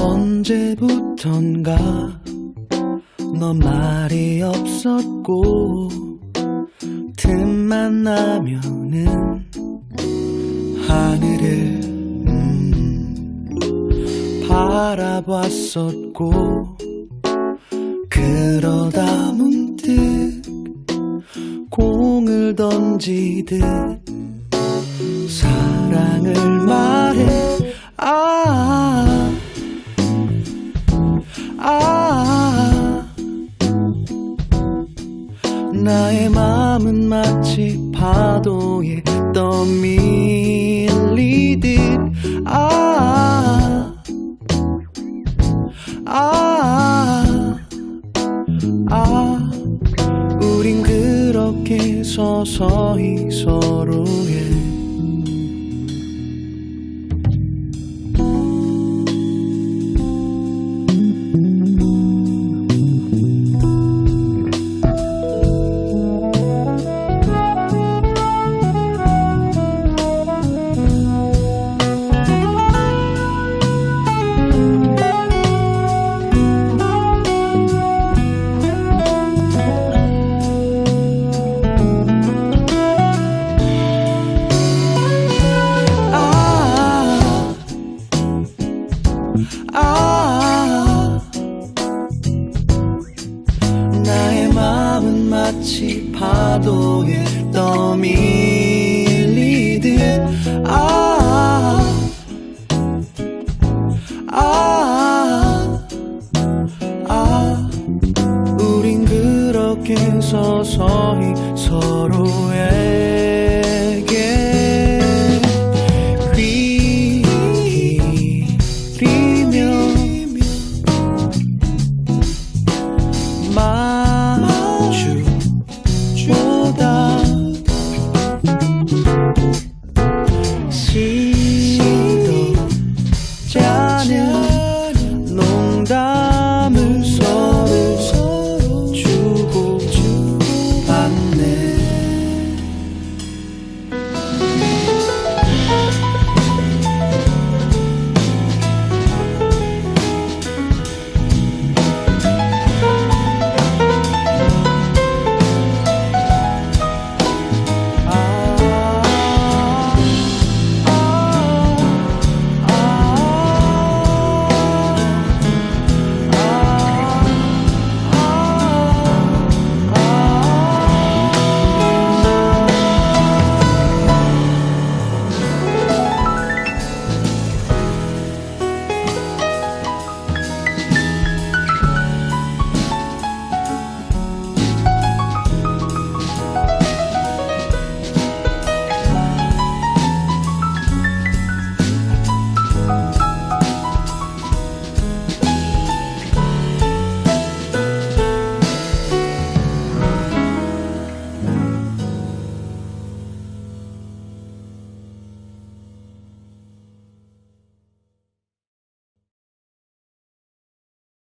언제부턴가 넌 말이 없었고 틈만 나면은 하늘을 음, 바라봤었고 그러다 문득 공을 던지듯 사랑을 나의 마음은 마치 파도에 떠밀리듯. 아, 아, 아 우린 그렇게 서서히 서로 아, 나의 마음은 마치 파도에 떠밀리듯. 아, 아, 아, 우린 그렇게 서서히 서로에